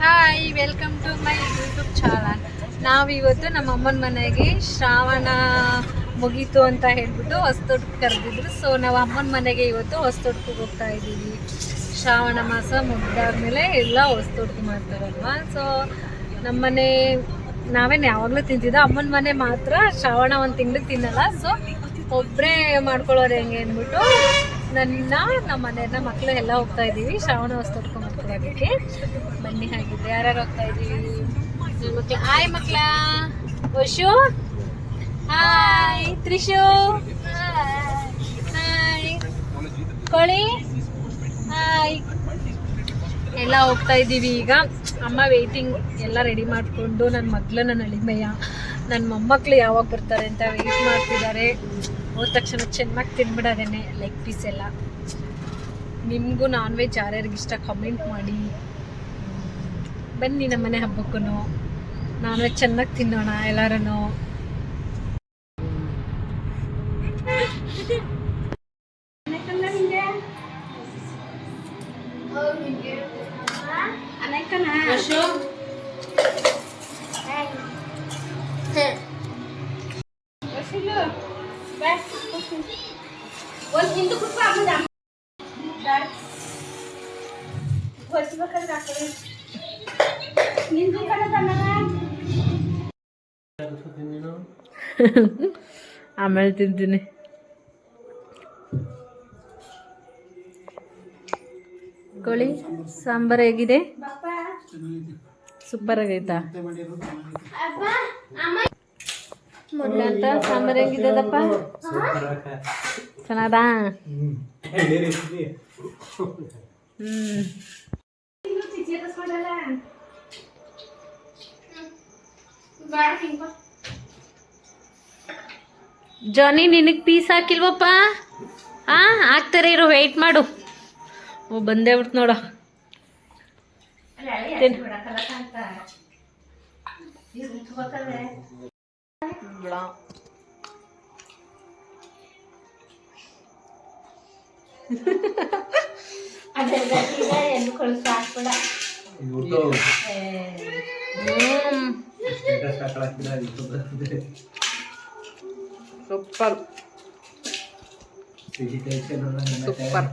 Hi welcome to my YouTube channel ನಾವಿವತ್ತು ನಮ್ಮ ಅಮ್ಮನ ಮನೆಗೆ ಶ್ರಾವಣ ಮುಗೀತು ಅಂತ ಹೇಳ್ಬಿಟ್ಟು ಹೊಸ್ತೊಡ್ಕ ಕರೆದಿದ್ರು. ಸೊ ನಾವು ಅಮ್ಮನ ಮನೆಗೆ ಇವತ್ತು ಹೊಸ್ತೊಡ್ಕು ಹೋಗ್ತಾ ಇದ್ದೀವಿ. ಶ್ರಾವಣ ಮಾಸ ಮುಗ್ದಾದ್ಮೇಲೆ ಎಲ್ಲ ಹೊಸ್ತೊಡ್ಕು ಮಾಡ್ತಾರಲ್ವಾ? ಸೊ ನಮ್ಮನೆ ನಾವೇನು ಯಾವಾಗಲೂ ತಿಂತಿದ್ದ. ಅಮ್ಮನ ಮನೆ ಮಾತ್ರ ಶ್ರಾವಣ ಒಂದು ತಿಂಗಳು ತಿನ್ನಲ್ಲ. ಸೊ ಒಬ್ಬರೇ ಮಾಡ್ಕೊಳ್ಳೋರು ಹೆಂಗೆ ಅಂದ್ಬಿಟ್ಟು ನನ್ನ ನಮ್ಮ ಮನೆಯನ್ನ ಮಕ್ಕಳು ಎಲ್ಲ ಹೋಗ್ತಾ ಇದ್ದೀವಿ. ಶ್ರಾವಣ ವಸ್ತು ಮಾಡ್ಕೊಳ್ಳೋದಕ್ಕೆ ಬನ್ನಿ ಹಾಗಿದ್ರೆ. ಯಾರ್ಯಾರು ಹೋಗ್ತಾ ಇದ್ದೀವಿ ನನ್ನ ಹಾಯ್ ಮಕ್ಳ. ವಶು ಹಾಯ್ ತ್ರಿಶು. ಹಾಯ್ ಕೋಳಿ. ಹಾಯ್ ಎಲ್ಲ ಹೋಗ್ತಾ ಇದ್ದೀವಿ ಈಗ. ಅಮ್ಮ ವೆಯ್ಟಿಂಗ್ ಎಲ್ಲ ರೆಡಿ ಮಾಡಿಕೊಂಡು ನನ್ನ ಮಗ್ಳು ನನ್ನ ಅಳಿಮಯ್ಯ, ನನ್ನ ಮೊಮ್ಮಕ್ಳು ಯಾವಾಗ ಬರ್ತಾರೆ ಅಂತ ವೆಯ್ಟ್ ಮಾಡ್ತಿದ್ದಾರೆ. ಹೋದ ತಕ್ಷಣ ಚೆನ್ನಾಗಿ ತಿನ್ಬಿಡೋದೇನೆ ಲೆಗ್ ಪೀಸ್ ಎಲ್ಲ. ನಿಮಗೂ ನಾನ್ ವೆಜ್ ಯಾರ್ಯಾರಿಗೆ ಇಷ್ಟ ಕಮೆಂಟ್ ಮಾಡಿ. ಬನ್ನಿ ನಮ್ಮನೆ ಹಬ್ಬಕ್ಕೂ ನಾನ್ ವೆಜ್ ಚೆನ್ನಾಗಿ ತಿನ್ನೋಣ ಎಲ್ಲರೂ ಆಮೇಲೆ ತಿಂತೀನಿ. ಕೋಳಿ ಸಾಂಬಾರ್ ಹೇಗಿದೆ? ಸೂಪರ್ ಆಗೈತಾ? ಅಂತ ಸಾಂಬಾರ್ ಹೆಂಗಿದೆದಪ್ಪ ಚೆನ್ನಾದ ಹ್ಮ್ ಜಾನಿ ನಿನಗೆ ಪೀಸ್ ಹಾಕಿಲ್ವಪ್ಪ ಆ ಹಾಕ್ತಾರೆ ಇರು ವೆಯ್ಟ್ ಮಾಡು ಓ ಬಂದೇ ಬಿಡ್ತು ನೋಡು ತಿನ್. ಬಿಡ. ಹ್ಮ್ ಸೂಪರ್ ಸೂಪರ್